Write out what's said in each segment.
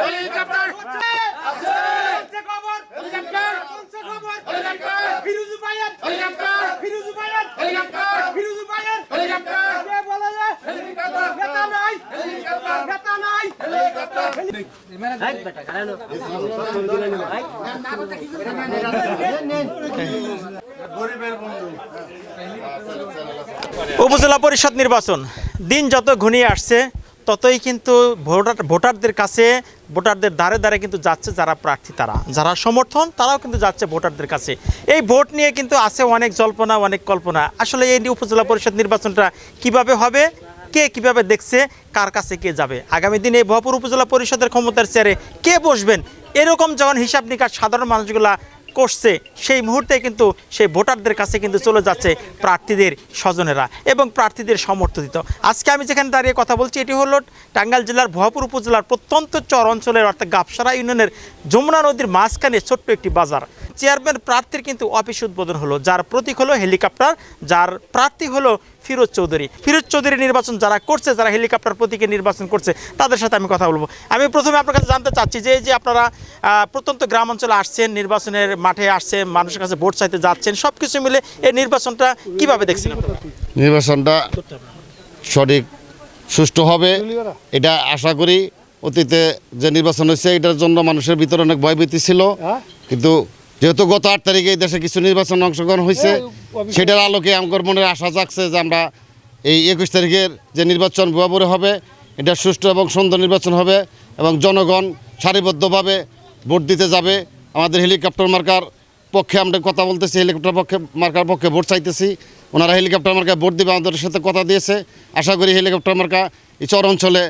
Helicopter আছে আছে খবর। হেলিকপ্টার। আছে খবর। Helicopter. Firoz helicopter. Firoz helicopter. Firoz helicopter. কে বলে যে? হেলিকপ্টার। নেতা নাই। হেলিকপ্টার। নেতা নাই। হেলিকপ্টার। বেটা উপজেলা পরিষদ নির্বাচন। দিন যত ঘনিয়ে আসছে ততই কিন্তু ভোটার, ভোটারদের কাছে, ভোটারদের দ্বারে দ্বারে কিন্তু যাচ্ছে যারা প্রার্থী তারা। যারা সমর্থন, তারাও কিন্তু যাচ্ছে ভোটারদের কাছে। এই ভোট নিয়ে কিন্তু আছে অনেক জল্পনা, অনেক কল্পনা। আসলে এই উপজেলা পরিষদ নির্বাচনটা কীভাবে হবে, কে কীভাবে দেখছে, কার কাছে কে যাবে? আগামী দিনে এই ভয়পুর উপজেলা পরিষদের ক্ষমতার চেয়ারে কে বসবেন? এরকম যখন হিসাব নিকাশ সাধারণ মানুষগুলা করছে, সেই মুহূর্তে কিন্তু সেই ভোটারদের কাছে কিন্তু চলে যাচ্ছে প্রার্থীদের স্বজনেরা এবং প্রার্থীদের সমর্থিত। আজকে আমি যেখানে দাঁড়িয়ে কথা বলছি, এটি হলো টাঙ্গাইল জেলার ভুয়াপুর উপজেলার প্রত্যন্ত চর অঞ্চলের অর্থাৎ গাবসারা ইউনিয়নের যমুনা নদীর মাঝখানে ছোট্ট একটি বাজার। চেয়ারম্যান প্রার্থীর কিন্তু অফিস উদ্বোধন হলো যার প্রতীক হলো হেলিকপ্টার যার প্রার্থী হলো ফিরোজ চৌধুরী। ফিরোজ চৌধুরী নির্বাচন যারা করছে যারা হেলিকপ্টার প্রতীকে নির্বাচন করছে তাদের সাথে আমি কথা বলব। আমি প্রথমে আপনার কাছে জানতে চাচ্ছি যে এই যে আপনারা প্রত্যন্ত গ্রাম অঞ্চলে আসছেন নির্বাচনের মাঠে আসছেন মানুষের কাছে ভোট চাইতে যাচ্ছেন সব কিছু মিলে এই নির্বাচনটা কীভাবে দেখছেন নির্বাচনটা সঠিক সুষ্ঠু হবে এটা আশা করি। অতীতে যে নির্বাচন হয়েছে এটার জন্য মানুষের ভিতরে অনেক ভয়ভীতি ছিল। কিন্তু যেহেতু গত আট তারিখে এই দেশে কিছু নির্বাচন অংশগ্রহণ হয়েছে সেটার আলোকে আমার মনের আশা জাগছে যে আমরা এই একুশ তারিখের যে নির্বাচন বরাবরে হবে এটা সুষ্ঠু এবং সুন্দর নির্বাচন হবে এবং জনগণ সারিবদ্ধভাবে ভোট দিতে যাবে। আমাদের হেলিকপ্টার মার্কার পক্ষে আমরা কথা বলতেছি হেলিকপ্টার পক্ষে মার্কার পক্ষে ভোট চাইতেছি। ওনারা হেলিকপ্টার মার্কায় ভোট দিবে আমাদের সাথে কথা দিয়েছে। আশা করি হেলিকপ্টার মার্কা এই চর অঞ্চলে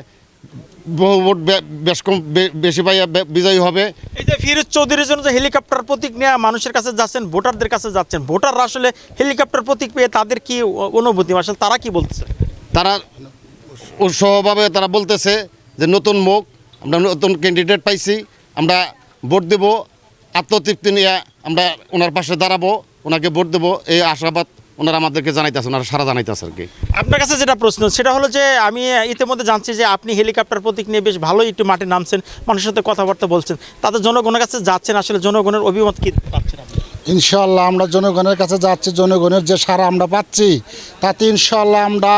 বহু ভোট বেশ কম বেশি পাইয়া বিজয়ী হবে। এই যে ফিরোজ চৌধুরীর জন্য যে হেলিকপ্টার প্রতীক নিয়ে মানুষের কাছে যাচ্ছেন ভোটারদের কাছে যাচ্ছেন ভোটাররা আসলে হেলিকপ্টার প্রতীক পেয়ে তাদের কি অনুভূতি? আসলে তারা কি বলছে তারা উৎসাহভাবে তারা বলতেছে যে নতুন মুখ আমরা নতুন ক্যান্ডিডেট পাইছি আমরা ভোট দেব আত্মতৃপ্তি নিয়ে আমরা ওনার পাশে দাঁড়াবো ওনাকে ভোট দেবো এই আশাবাদ ওনারা আমাদেরকে জানাইতেছে ওনারা সারা জানাইতেছে আর কি আপনার কাছে যেটা প্রশ্ন সেটা হলো যে আমি ইতিমধ্যে জানছি যে আপনি হেলিকপ্টার প্রতীক নিয়ে বেশ ভালোই একটু মাঠে নামছেন মানুষের সাথে কথাবার্তা বলছেন তাদের জনগণের কাছে যাচ্ছেন আসলে জনগণের অভিমত কী পাচ্ছেন আপনি? ইনশাল্লাহ আমরা জনগণের কাছে যাচ্ছি জনগণের যে সারা আমরা পাচ্ছি তাতে ইনশাল্লাহ আমরা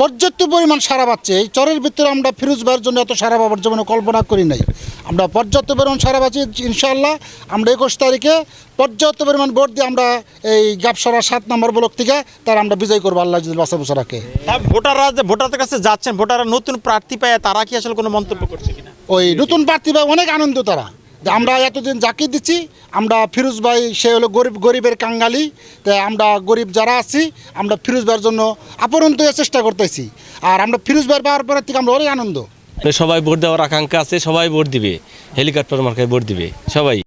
পর্যাপ্ত পরিমাণ সারা পাচ্ছি। এই চরের ভিতরে আমরা ফিরোজ ভাইয়ের জন্য এত সারা পাবার জন্য কল্পনা করি নাই। আমরা পর্যাপ্ত পরিমাণ সারা পাচ্ছি ইনশাল্লাহ আমরা একুশ তারিখে পর্যাপ্ত পরিমাণ ভোট দিয়ে আমরা এই গাবসারা সাত নম্বর ব্লক থেকে তার আমরা বিজয় করব আল্লাহ যদি বাসা বসে রাখে। ভোটাররা যে ভোটারদের কাছে যাচ্ছেন ভোটাররা নতুন প্রার্থী পায় তারা কি আসলে কোনো মন্তব্য করছে কিনা? ওই নতুন প্রার্থী পায় অনেক আনন্দ তারা। আমরা এতদিন জাকি দিচ্ছি আমরা ফিরোজ ভাই, সে হলো গরিব গরিবের কাঙ্গালি তাই আমরা গরিব যারা আছি, আমরা ফিরোজ ভাইয়ের জন্য আপরন্ত চেষ্টা করতেছি। আর আমরা ফিরোজ ভাইয়ের পাওয়ার পরের থেকে আমরা অনেক আনন্দ। সবাই ভোট দেওয়ার আকাঙ্ক্ষা আছে, সবাই ভোট দিবে। হেলিকপ্টার মার্কায় ভোট দিবে, সবাই।